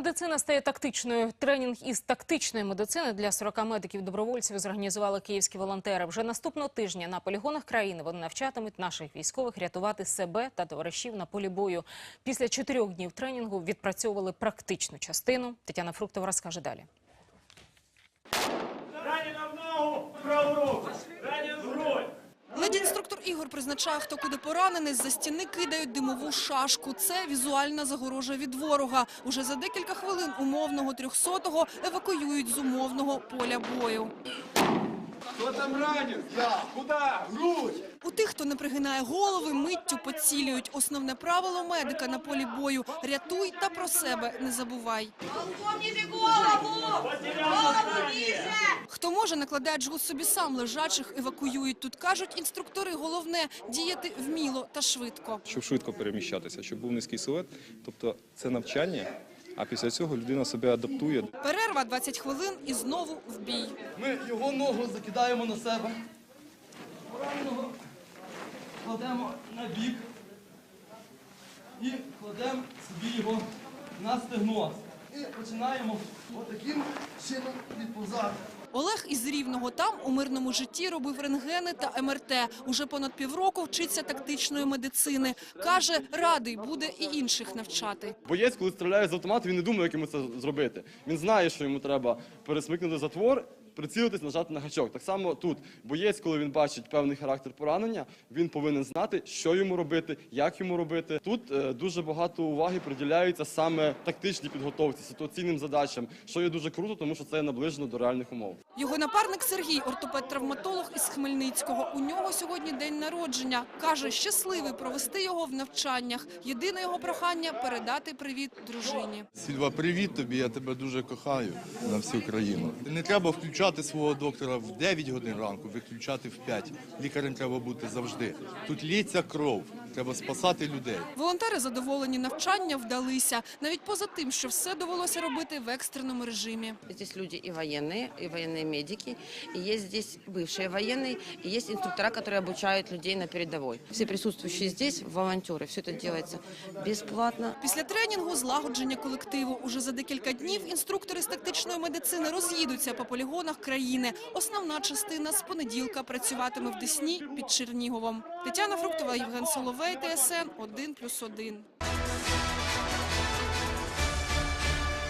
Медицина стає тактичною. Тренінг із тактичної медицини для 40 медиків-добровольців зорганізували київські волонтери. Вже наступного тижня на полігонах країни вони навчатимуть наших військових рятувати себе та товаришів на полі бою. Після чотирьох днів тренінгу відпрацьовували практичну частину. Тетяна Фруктова розкаже далі. Ранена в ногу, праву руку. Ранен в грудь. Леді інструктор Ігор призначає, хто куди поранений, з-за стіни кидають димову шашку. Це візуальна загорожа від ворога. Уже за декілька хвилин умовного трьохсотого евакуюють з умовного поля бою. Хто там ранен? Я. Куда? Грудь. Хто не пригинає голови, миттю поцілюють. Основне правило медика на полі бою – рятуй та про себе не забувай. Помните голову! Голову ниже! Хто може, накладає джгут собі сам, лежачих евакуюють. Тут кажуть інструктори, головне – діяти вміло та швидко. щоб швидко переміщатися, щоб був низький силует. Тобто це навчання, а після цього людина себе адаптує. Перерва 20 хвилин і знову в бій. Ми його ногу закидаємо на себе. Пораненого кладемо на бік і кладемо собі його на стегно. І починаємо отаким чином відповзати. Олег із Рівного там у мирному житті робив рентгени та МРТ. Уже понад півроку вчиться тактичної медицини. Каже, радий буде і інших навчати. Боєць, коли стріляє з автомату, він не думає, як йому це зробити. Він знає, що йому треба пересмикнути затвор, прицілитись, нажати на гачок. Так само тут боєць, коли він бачить певний характер поранення, він повинен знати, що йому робити, як йому робити. Тут е, дуже багато уваги приділяється саме тактичній підготовці, ситуаційним задачам, що є дуже круто, тому що це наближено до реальних умов. Його напарник Сергій, ортопед-травматолог із Хмельницького. У нього сьогодні день народження. Каже, щасливий провести його в навчаннях. Єдине його прохання – передати привіт дружині. Сільва, привіт тобі, я тебе дуже кохаю на всю країну. Не треба включати свого доктора в 9 годин ранку, виключати в 5. Лікарем треба бути завжди. Тут лється кров, треба спасати людей. Волонтери задоволені навчання вдалися. Навіть поза тим, що все довелося робити в екстреному режимі. Здесь люди и военные, и военные медики, и есть здесь бывшие военные, и есть инструктора, которые обучают людей на передовой. Все присутствующие здесь волонтеры, все это делается бесплатно. Після тренінгу злагодження колективу. Уже за декілька днів інструктори з тактичної медицини роз'їдуться по полігонах країни. Основна частина з понеділка працюватиме в Десні під Черніговом. Тетяна Фруктова, Євген Соловей, ТСН 1+,1.